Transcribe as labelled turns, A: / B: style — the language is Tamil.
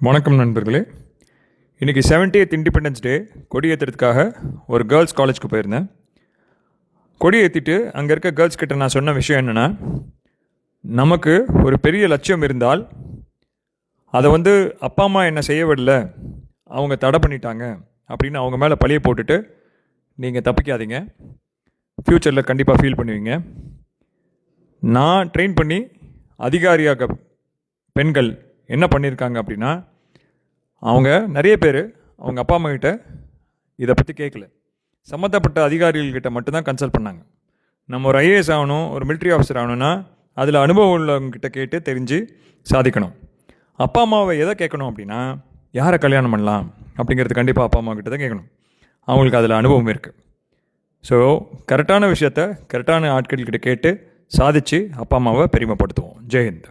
A: வணக்கம் நண்பர்களே. இன்றைக்கி 70th இண்டிபெண்டன்ஸ் டே கொடி ஏற்றுறதுக்காக ஒரு கேர்ள்ஸ் காலேஜ்க்கு போயிருந்தேன். கொடி ஏற்றிட்டு அங்கே இருக்க கேர்ள்ஸ் கிட்ட நான் சொன்ன விஷயம் என்னென்னா நமக்கு ஒரு பெரிய லட்சியம் இருந்தால் அதை வந்து அப்பா அம்மா என்ன செய்ய விடல அவங்க தடை பண்ணிட்டாங்க அப்படின்னு அவங்க மேலே பழிய போட்டுட்டு நீங்கள் தப்பிக்காதீங்க. ஃப்யூச்சரில் கண்டிப்பாக ஃபீல் பண்ணுவீங்க. நான் ட்ரெயின் பண்ணி அதிகாரியாக பெண்கள் என்ன பண்ணியிருக்காங்க அப்படின்னா அவங்க நிறைய பேர் அவங்க அப்பா அம்மா கிட்ட இதை பற்றி கேட்கல சம்மந்தப்பட்ட அதிகாரிகள்கிட்ட மட்டும்தான் கன்சல்ட் பண்ணாங்க. நம்ம ஒரு ஐஏஎஸ் ஆகணும் ஒரு மிலிட்ரி ஆஃபீஸர் ஆகணும்னா அதில் அனுபவம் உள்ளவங்கக்கிட்ட கேட்டு தெரிஞ்சு சாதிக்கணும். அப்பா அம்மாவை எதை கேட்கணும் அப்படின்னா யாரை கல்யாணம் பண்ணலாம் அப்படிங்கிறது கண்டிப்பாக அப்பா அம்மா கிட்ட தான் கேட்கணும் அவங்களுக்கு அதில் அனுபவம் இருக்குது ஸோ கரெக்டான விஷயத்த கரெக்டான ஆட்கள்கிட்ட கேட்டு சாதிச்சு அப்பா அம்மாவை பெருமைப்படுத்துவோம். ஜெயஹிந்த்